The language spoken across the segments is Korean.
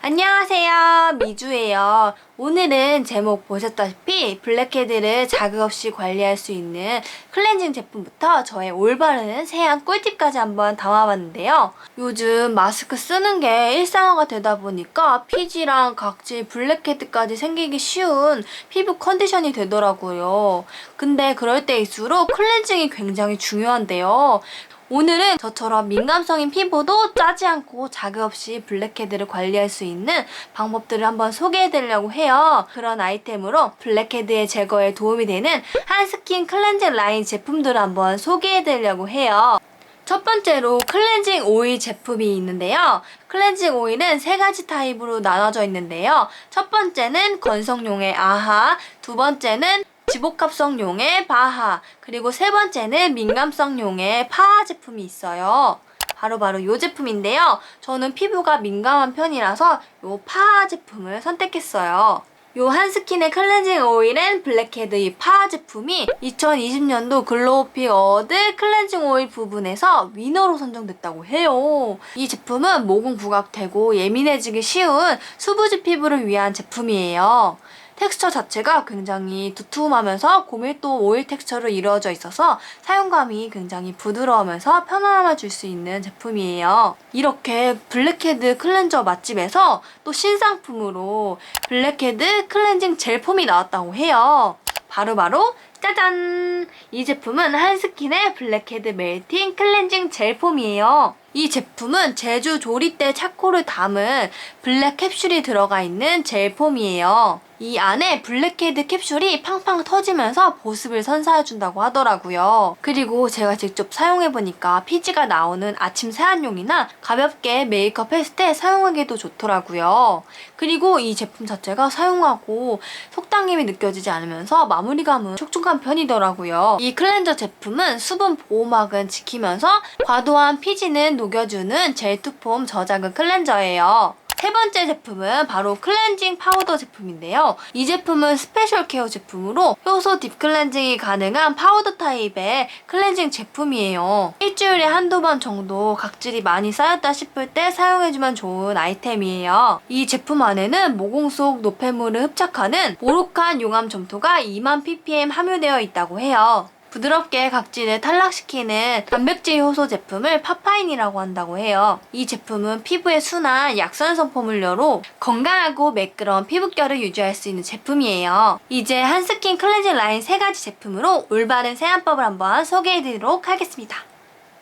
안녕하세요. 미주예요. 오늘은 제목 보셨다시피 블랙헤드를 자극 없이 관리할 수 있는 클렌징 제품부터 저의 올바른 세안 꿀팁까지 한번 담아봤는데요. 요즘 마스크 쓰는 게 일상화가 되다 보니까 피지랑 각질, 블랙헤드까지 생기기 쉬운 피부 컨디션이 되더라고요. 근데 그럴 때일수록 클렌징이 굉장히 중요한데요. 오늘은 저처럼 민감성인 피부도 짜지 않고 자극 없이 블랙헤드를 관리할 수 있는 방법들을 한번 소개해 드리려고 해요. 그런 아이템으로 블랙헤드의 제거에 도움이 되는 한스킨 클렌징 라인 제품들을 한번 소개해 드리려고 해요. 첫 번째로 클렌징 오일 제품이 있는데요. 클렌징 오일은 세 가지 타입으로 나눠져 있는데요. 첫 번째는 건성용의 아하, 두 번째는 지복합성 용의 바하, 그리고 세 번째는 민감성 용의 파하 제품이 있어요. 바로 바로 이 제품인데요. 저는 피부가 민감한 편이라서 이 파하 제품을 선택했어요. 요 한스킨의 클렌징 오일은 블랙헤드 이 파하 제품이 2020년도 글로우픽 어워드 클렌징 오일 부분에서 위너로 선정됐다고 해요. 이 제품은 모공 부각되고 예민해지기 쉬운 수부지 피부를 위한 제품이에요. 텍스처 자체가 굉장히 두툼하면서 고밀도 오일 텍스처로 이루어져 있어서 사용감이 굉장히 부드러우면서 편안함을 줄 수 있는 제품이에요. 이렇게 블랙헤드 클렌저 맛집에서 또 신상품으로 블랙헤드 클렌징 젤폼이 나왔다고 해요. 바로바로 짜잔! 이 제품은 한스킨의 블랙헤드 멜팅 클렌징 젤폼이에요. 이 제품은 제주 조리대 차코를 담은 블랙 캡슐이 들어가 있는 젤폼이에요. 이 안에 블랙헤드 캡슐이 팡팡 터지면서 보습을 선사해준다고 하더라고요. 그리고 제가 직접 사용해보니까 피지가 나오는 아침 세안용이나 가볍게 메이크업 했을 때 사용하기도 좋더라고요. 그리고 이 제품 자체가 사용하고 속당김이 느껴지지 않으면서 마무리감은 촉촉한 편이더라고요. 이 클렌저 제품은 수분 보호막은 지키면서 과도한 피지는 녹여주는 젤투폼 저자극 클렌저예요. 세 번째 제품은 바로 클렌징 파우더 제품인데요. 이 제품은 스페셜 케어 제품으로 효소 딥 클렌징이 가능한 파우더 타입의 클렌징 제품이에요. 일주일에 한두 번 정도 각질이 많이 쌓였다 싶을 때 사용해주면 좋은 아이템이에요. 이 제품 안에는 모공 속 노폐물을 흡착하는 보록한 용암 점토가 2만 ppm 함유되어 있다고 해요. 부드럽게 각질을 탈락시키는 단백질 효소 제품을 파파인이라고 한다고 해요. 이 제품은 피부에 순한 약산성 포물려로 건강하고 매끄러운 피부결을 유지할 수 있는 제품이에요. 이제 한스킨 클렌징 라인 세 가지 제품으로 올바른 세안법을 한번 소개해드리도록 하겠습니다.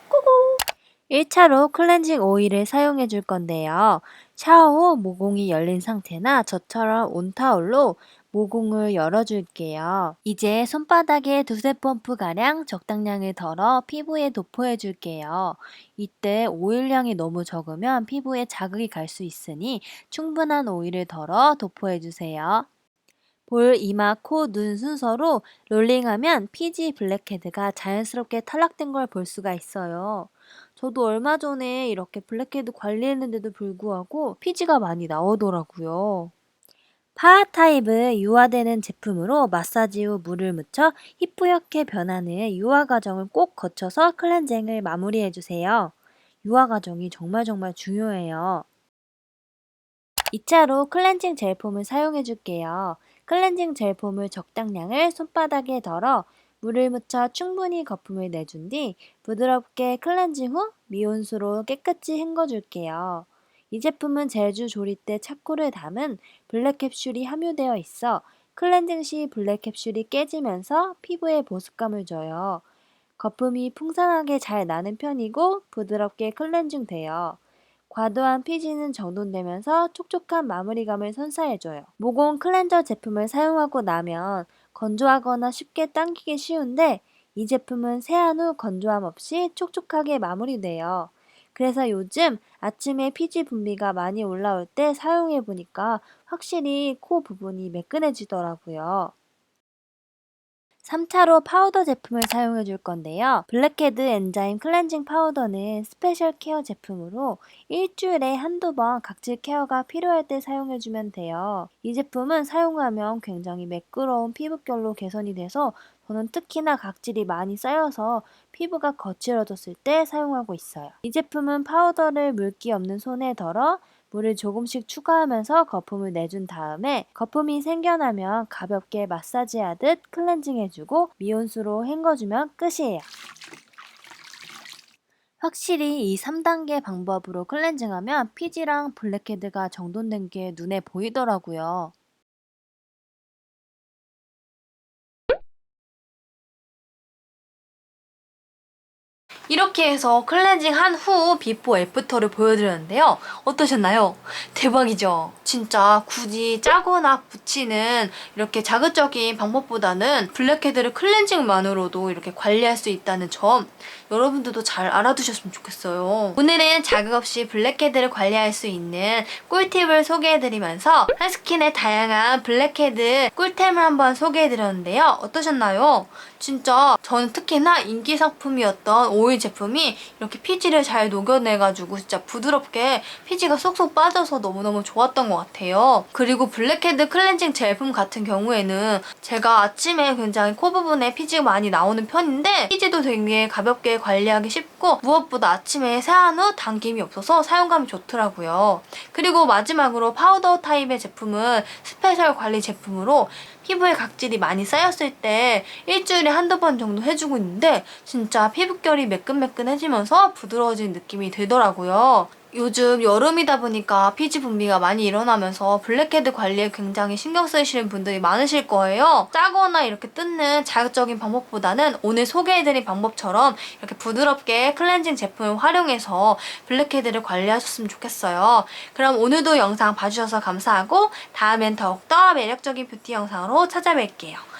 고고! 1차로 클렌징 오일을 사용해 줄 건데요. 샤워 후 모공이 열린 상태나 저처럼 온타올로 모공을 열어줄게요. 이제 손바닥에 두세 펌프가량 적당량을 덜어 피부에 도포해 줄게요. 이때 오일량이 너무 적으면 피부에 자극이 갈 수 있으니 충분한 오일을 덜어 도포해 주세요. 볼, 이마, 코, 눈 순서로 롤링하면 피지 블랙헤드가 자연스럽게 탈락된 걸 볼 수가 있어요. 저도 얼마 전에 이렇게 블랙헤드 관리했는데도 불구하고 피지가 많이 나오더라고요. 파하 타입은 유화되는 제품으로 마사지 후 물을 묻혀 희뿌옇게 변하는 유화 과정을 꼭 거쳐서 클렌징을 마무리해 주세요. 유화 과정이 정말 정말 중요해요. 2차로 클렌징 젤폼을 사용해 줄게요. 클렌징 젤폼을 적당량을 손바닥에 덜어 물을 묻혀 충분히 거품을 내준 뒤 부드럽게 클렌징 후 미온수로 깨끗이 헹궈줄게요. 이 제품은 제주 조리대 차코를 담은 블랙 캡슐이 함유되어 있어 클렌징 시 블랙 캡슐이 깨지면서 피부에 보습감을 줘요. 거품이 풍성하게 잘 나는 편이고 부드럽게 클렌징 돼요. 과도한 피지는 정돈되면서 촉촉한 마무리감을 선사해줘요. 모공 클렌저 제품을 사용하고 나면 건조하거나 쉽게 당기기 쉬운데 이 제품은 세안 후 건조함 없이 촉촉하게 마무리돼요. 그래서 요즘 아침에 피지 분비가 많이 올라올 때 사용해 보니까 확실히 코 부분이 매끈해지더라고요. 3차로 파우더 제품을 사용해 줄 건데요. 블랙헤드 엔자임 클렌징 파우더는 스페셜 케어 제품으로 일주일에 한두 번 각질 케어가 필요할 때 사용해 주면 돼요. 이 제품은 사용하면 굉장히 매끄러운 피부결로 개선이 돼서 저는 특히나 각질이 많이 쌓여서 피부가 거칠어졌을 때 사용하고 있어요. 이 제품은 파우더를 물기 없는 손에 덜어 물을 조금씩 추가하면서 거품을 내준 다음에 거품이 생겨나면 가볍게 마사지하듯 클렌징 해주고 미온수로 헹궈주면 끝이에요. 확실히 이 3단계 방법으로 클렌징하면 피지랑 블랙헤드가 정돈된 게 눈에 보이더라고요. 이렇게 해서 클렌징 한 후 비포 애프터를 보여드렸는데요. 어떠셨나요? 대박이죠? 진짜 굳이 짜거나 붙이는 이렇게 자극적인 방법보다는 블랙헤드를 클렌징만으로도 이렇게 관리할 수 있다는 점 여러분들도 잘 알아두셨으면 좋겠어요. 오늘은 자극 없이 블랙헤드를 관리할 수 있는 꿀팁을 소개해드리면서 한스킨의 다양한 블랙헤드 꿀템을 한번 소개해드렸는데요. 어떠셨나요? 진짜 저는 특히나 인기 상품이었던 오일 제품이 이렇게 피지를 잘 녹여내가지고 진짜 부드럽게 피지가 쏙쏙 빠져서 너무너무 좋았던 것 같아요. 그리고 블랙헤드 클렌징 제품 같은 경우에는 제가 아침에 굉장히 코 부분에 피지가 많이 나오는 편인데 피지도 되게 가볍게 관리하기 쉽고 무엇보다 아침에 세안 후 당김이 없어서 사용감이 좋더라고요. 그리고 마지막으로 파우더 타입의 제품은 스페셜 관리 제품으로 피부에 각질이 많이 쌓였을 때 일주일에 한두 번 정도 해주고 있는데 진짜 피부결이 매끈매끈해지면서 부드러워진 느낌이 들더라고요. 요즘 여름이다 보니까 피지 분비가 많이 일어나면서 블랙헤드 관리에 굉장히 신경 쓰시는 분들이 많으실 거예요. 짜거나 이렇게 뜯는 자극적인 방법보다는 오늘 소개해드린 방법처럼 이렇게 부드럽게 클렌징 제품을 활용해서 블랙헤드를 관리하셨으면 좋겠어요. 그럼 오늘도 영상 봐주셔서 감사하고 다음엔 더욱더 매력적인 뷰티 영상으로 찾아뵐게요.